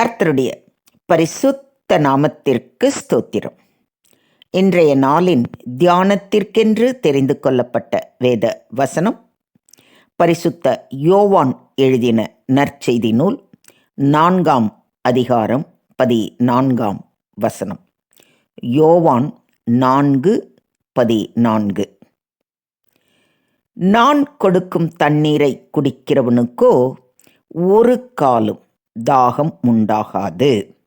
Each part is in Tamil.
கர்த்தருடைய பரிசுத்த நாமத்திற்கு ஸ்தோத்திரம். இன்றைய நாளின் தியானத்திற்கென்று தெரிந்து கொள்ளப்பட்ட வேத வசனம் பரிசுத்த யோவான் எழுதின நற்செய்தி நூல் நான்காம் அதிகாரம் பதி நான்காம் வசனம். யோவான் நான்கு பதி நான்கு நான் கொடுக்கும் தண்ணீரை குடிக்கிறவனுக்கோ ஒரு காலும் தாகம் உண்டாகாது.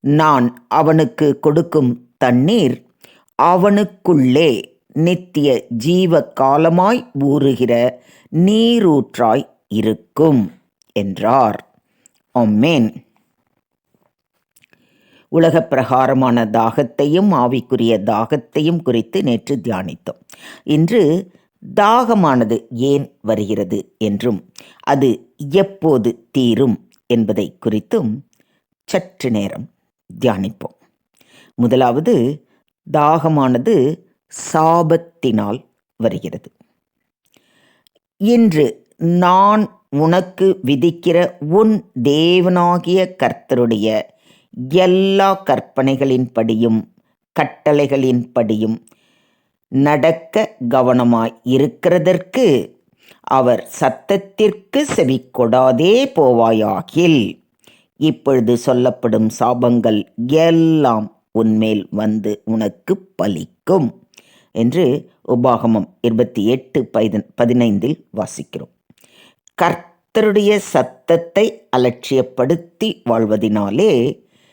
நான் அவனுக்கு கொடுக்கும் தண்ணீர் அவனுக்குள்ளே நித்திய ஜீவ காலமாய் ஊறுகிற நீரூற்றாய் இருக்கும் என்றார். ஒம்மேன் உலக பிரகாரமான தாகத்தையும் ஆவிக்குரிய தாகத்தையும் குறித்து நேற்று தியானித்தோம். இன்று தாகமானது ஏன் வருகிறது என்றும் அது எப்போது தீரும் என்பதை குறித்தும் சற்று நேரம் தியானிப்போம். முதலாவது தாகமானது சாபத்தினால் வருகிறது. இன்று நான் உனக்கு விதிக்கிற உன் தேவனாகிய கர்த்தருடைய எல்லா கற்பனைகளின்படியும் கட்டளைகளின்படியும் நடக்க கவனமாய் இருக்கிறதற்கு அவர் சத்தத்திற்கு செவிக்கொடாதே போவாயாகில். இப்பொழுது சொல்லப்படும் சாபங்கள் எல்லாம் உன்மேல் வந்து உனக்கு பலிக்கும் என்று உபாகமம் இருபத்தி எட்டு பதின பதினைந்தில் வாசிக்கிறோம். கர்த்தருடைய சத்தத்தை அலட்சியப்படுத்தி வாழ்வதினாலே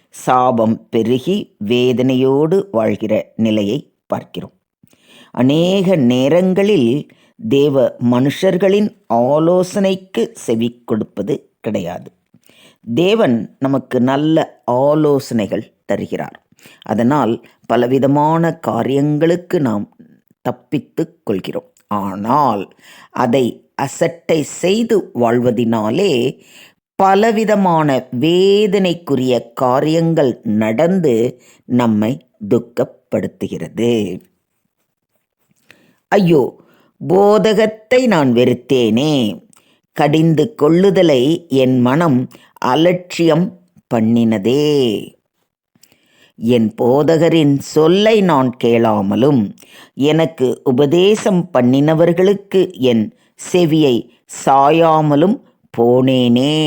சாபம் பெருகி வேதனையோடு வாழ்கிற நிலையை பார்க்கிறோம். அநேக நேரங்களில் தேவ மனுஷர்களின் ஆலோசனைக்கு செவி கொடுப்பது கிடையாது. தேவன் நமக்கு நல்ல ஆலோசனைகள் தருகிறார். அதனால் பலவிதமான காரியங்களுக்கு நாம் தப்பித்து கொள்கிறோம். ஆனால் அதை அசட்டை செய்து வாழ்வதினாலே பலவிதமான வேதனைக்குரிய காரியங்கள் நடந்து நம்மை துக்கப்படுத்துகிறது. ஐயோ போதகத்தை நான் வெறுத்தேனே. கடிந்து கொள்ளுதலை என் மனம் அலட்சியம் பண்ணினதே. என் போதகரின் சொல்லை நான் கேளாமலும் எனக்கு உபதேசம் பண்ணினவர்களுக்கு என் செவியை சாயாமலும் போனேனே.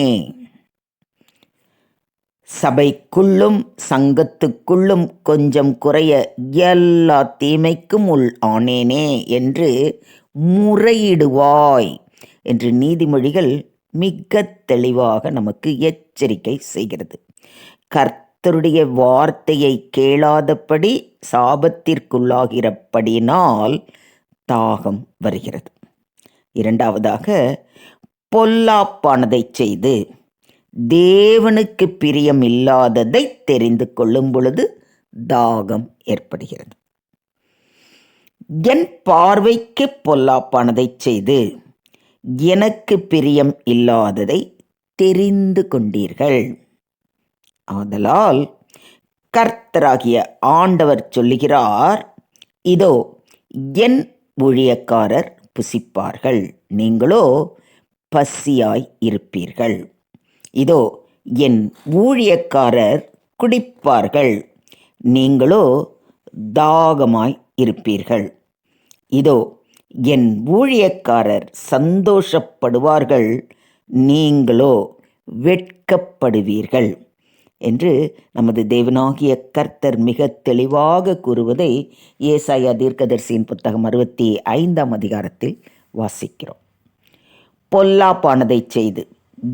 சபைக்குள்ளும் சங்கத்துக்குள்ளும் கொஞ்சம் குறைய எல்லா தீமைக்கும் உள் ஆனேனே என்று முறையிடுவாய் என்று நீதிமொழிகள் மிக தெளிவாக நமக்கு எச்சரிக்கை செய்கிறது. கர்த்தருடைய வார்த்தையை கேளாதபடி சாபத்திற்குள்ளாகிறபடினால் தாகம் வருகிறது. இரண்டாவதாக பொல்லாப்பானதை செய்து தேவனுக்கு பிரியம் இல்லாததை தெரிந்து கொள்ளும் பொழுது தாகம் ஏற்படுகிறது. என் பார்வைக்கு பொல்லாப்பானதை செய்து எனக்கு பிரியம் இல்லாததை தெரிந்து கொண்டீர்கள். ஆதலால் கர்த்தராகிய ஆண்டவர் சொல்லுகிறார் இதோ என் ஊழியக்காரர் புசிப்பார்கள். நீங்களோ பசியாய் இருப்பீர்கள். இதோ என் ஊழியக்காரர் குடிப்பார்கள். நீங்களோ தாகமாய் இருப்பீர்கள். இதோ என் ஊழியக்காரர் சந்தோஷப்படுவார்கள் நீங்களோ வெட்கப்படுவீர்கள் என்று நமது தேவனாகிய கர்த்தர் மிக தெளிவாக கூறுவதை ஏசாயா தீர்க்கதரிசியின் புத்தகம் அறுபத்தி ஐந்தாம் அதிகாரத்தில் வாசிக்கிறோம். பொல்லாப்பானதை செய்து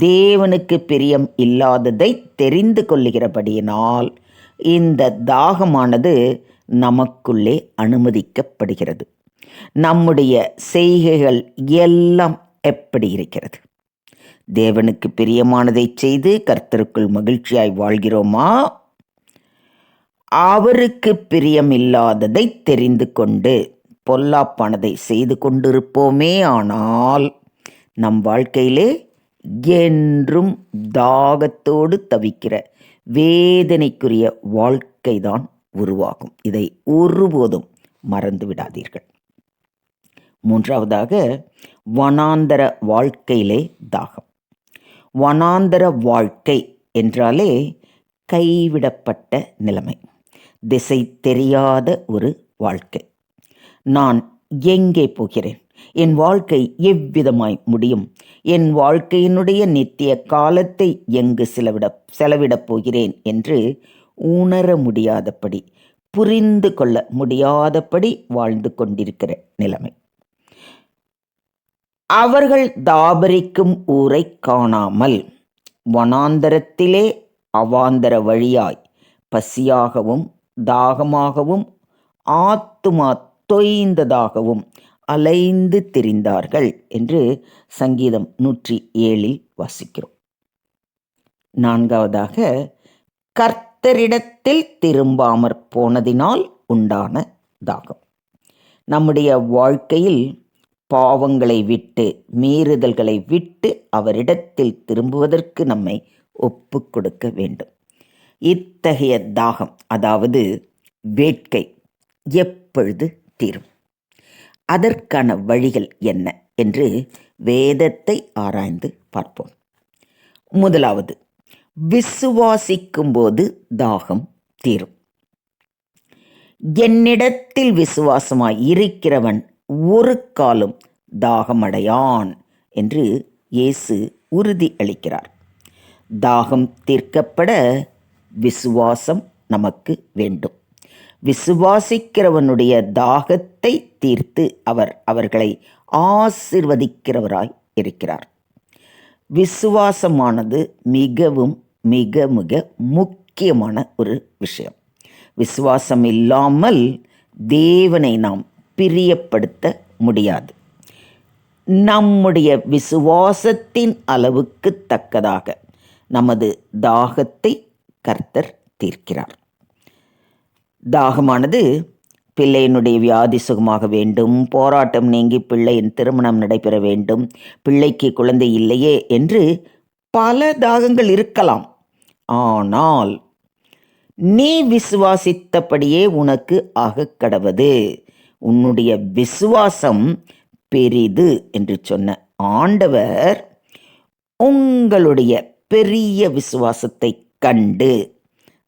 தேவனுக்கு பிரியம் இல்லாததை தெரிந்து கொள்ளுகிறபடியினால் இந்த தாகமானது நமக்குள்ளே அனுமதிக்கப்படுகிறது. நம்முடைய செய்கைகள் எல்லாம் எப்படி இருக்கிறது? தேவனுக்கு பிரியமானதை செய்து கர்த்தருக்குள் மகிழ்ச்சியாய் வாழ்கிறோமா? அவருக்கு பிரியமில்லாததை தெரிந்து கொண்டு பொல்லாப்பானதை செய்து கொண்டிருப்போமே ஆனால் நம் வாழ்க்கையிலே என்றும் தாகத்தோடு தவிக்கிற வேதனைக்குரிய வாழ்க்கைதான் உருவாகும். இதை ஒருபோதும் மறந்து விடாதீர்கள் மூன்றாவதாக வனாந்தர வாழ்க்கையிலே தாகம். வனாந்தர வாழ்க்கை என்றாலே கைவிடப்பட்ட நிலைமை. திசை தெரியாத ஒரு வாழ்க்கை. நான் எங்கே போகிறேன்? என் வாழ்க்கை எவ்விதமாய் முடியும்? என் வாழ்க்கையினுடைய நித்திய காலத்தை எங்கு செலவிட செலவிடப் போகிறேன்? என்று உணர முடியாதபடி புரிந்து கொள்ள முடியாதபடி வாழ்ந்து கொண்டிருக்கிற நிலைமை. அவர்கள் தாபரிக்கும் ஊரை காணாமல் வனாந்தரத்திலே அவாந்தர வழியாய் பசியாகவும் தாகமாகவும் ஆத்துமா தொய்ந்ததாகவும் அலைந்து திரிந்தார்கள் என்று சங்கீதம் நூற்றி ஏழில் வாசிக்கிறோம். நான்காவதாக கர்த்தரிடத்தில் திரும்பாமற் போனதினால் உண்டான தாகம். நம்முடைய வாழ்க்கையில் பாவங்களை விட்டு மீறுதல்களை விட்டு அவரிடத்தில் திரும்புவதற்கு நம்மை ஒப்பு கொடுக்க வேண்டும். இத்தகைய தாகம் அதாவது வேட்கை எப்பொழுது தீரும்? அதற்கான வழிகள் என்ன? என்று வேதத்தை ஆராய்ந்து பார்ப்போம். முதலாவது விசுவாசிக்கும்போது தாகம் தீரும். என்னிடத்தில் விசுவாசமாய் இருக்கிறவன் ஒரு காலம் தாகமடையான் என்று இயேசு உறுதி அளிக்கிறார். தாகம் தீர்க்கப்பட விசுவாசம் நமக்கு வேண்டும். விசுவாசிக்கிறவனுடைய தாகத்தை தீர்த்து அவர் அவர்களை ஆசிர்வதிக்கிறவராய் இருக்கிறார். விசுவாசமானது மிகவும் மிக மிக முக்கியமான ஒரு விஷயம். விசுவாசம் இல்லாமல் தேவனை நாம் பிரியப்படுத்த முடியாது. நம்முடைய விசுவாசத்தின் அளவுக்கு தக்கதாக நமது தாகத்தை கர்த்தர் தீர்க்கிறார். தாகமானது பிள்ளையினுடைய வியாதி சுகமாக வேண்டும் போராட்டம் நீங்கி பிள்ளையின் திருமணம் நடைபெற வேண்டும் பிள்ளைக்கு குழந்தை இல்லையே என்று பல தாகங்கள் இருக்கலாம். ஆனால் நீ விசுவாசித்தபடியே உனக்கு ஆக கடவது. உன்னுடைய விசுவாசம் பெரிது என்று சொன்ன ஆண்டவர் உங்களுடைய பெரிய விசுவாசத்தை கண்டு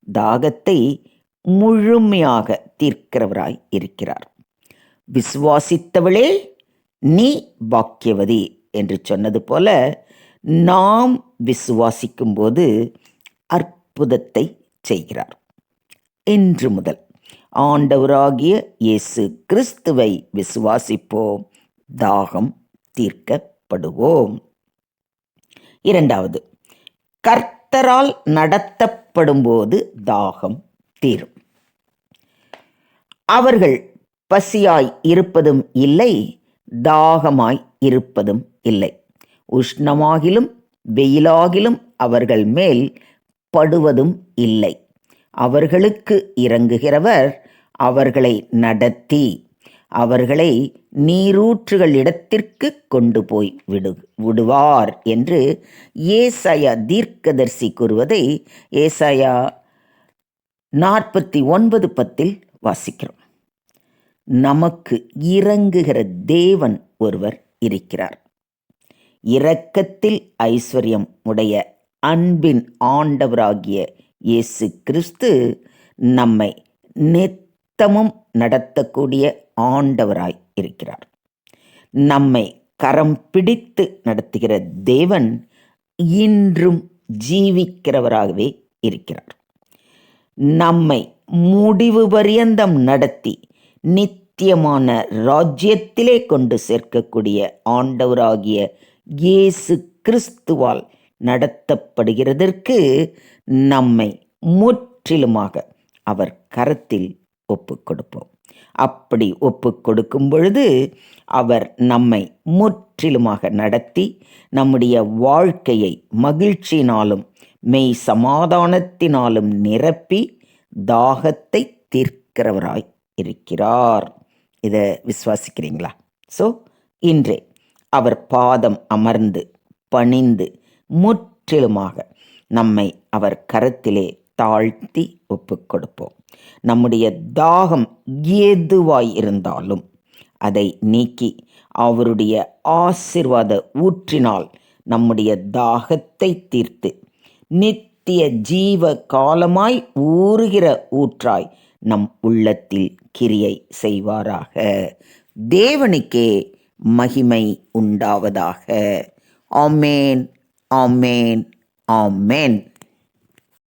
தாகத்தை முழுமையாக தீர்க்கிறவராய் இருக்கிறார். விசுவாசித்தவளே நீ பாக்கியவதி என்று சொன்னது போல நாம் விசுவாசிக்கும்போது அற்புதத்தை செய்கிறார். இன்று முதல் ஆண்டவராகிய இயேசு கிறிஸ்துவை விசுவாசிப்போம். தாகம் தீர்க்கப்படுவோம். இரண்டாவது கர்த்தரால் நடத்தப்படும்போது தாகம் தீரும். அவர்கள் பசியாய் இருப்பதும் இல்லை தாகமாய் இருப்பதும் இல்லை. உஷ்ணமாகிலும் வெயிலாகிலும் அவர்கள் மேல் படுவதும் இல்லை. அவர்களுக்கு இறங்குகிறவர் அவர்களை நடத்தி அவர்களை நீரூற்றுகள் இடத்திற்கு கொண்டு போய் விடு விடுவார் என்று ஏசாயா தீர்க்கதர்சி கூறுவதை ஏசாயா நாற்பத்தி ஒன்பது பத்தில் வாசிக்கிறோம். நமக்கு இறங்குகிற தேவன் ஒருவர் இருக்கிறார். இரக்கத்தில் ஐஸ்வர்யம் உடைய அன்பின் ஆண்டவராகிய இயேசு கிறிஸ்து நம்மை நித்தமும் நடத்தக்கூடிய ஆண்டவராய் இருக்கிறார். நம்மை கரம் பிடித்து நடத்துகிற தேவன் இன்றும் ஜீவிக்கிறவராகவே இருக்கிறார். நம்மை முடிவு பரியந்தம் நடத்தி நித்தியமான ராஜ்யத்திலே கொண்டு சேர்க்கக்கூடிய ஆண்டவராகிய இயேசு கிறிஸ்துவால் நடத்தப்படுகிறதற்கு நம்மை முற்றிலுமாக அவர் கரத்தில் ஒப்பு கொடுப்போம். அப்படி ஒப்பு கொடுக்கும் பொழுது அவர் நம்மை முற்றிலுமாக நடத்தி நம்முடைய வாழ்க்கையை மகிழ்ச்சியினாலும் மெய் சமாதானத்தினாலும் நிரப்பி தாகத்தை தீர்க்கிறவராய் இருக்கிறார். இதை விசுவாசிக்கிறீங்களா? ஸோ இன்றே அவர் பாதம் அமர்ந்து பணிந்து முற்றிலுமாக நம்மை அவர் கரத்திலே தாழ்த்தி ஒப்புக்கொடுப்போம் நம்முடைய தாகம் ஏதுவாய் இருந்தாலும் அதை நீக்கி அவருடைய ஆசிர்வாத ஊற்றினால் நம்முடைய தாகத்தை தீர்த்து நித்திய நித்திய ஜீவ காலமாய் ஊறுகிற ஊற்றாய் நம் உள்ளத்தில் கிரியை செய்வாராக. தேவனுக்கே மகிமை உண்டாவதாக. ஆமேன். ஆமேன் ஆமேன்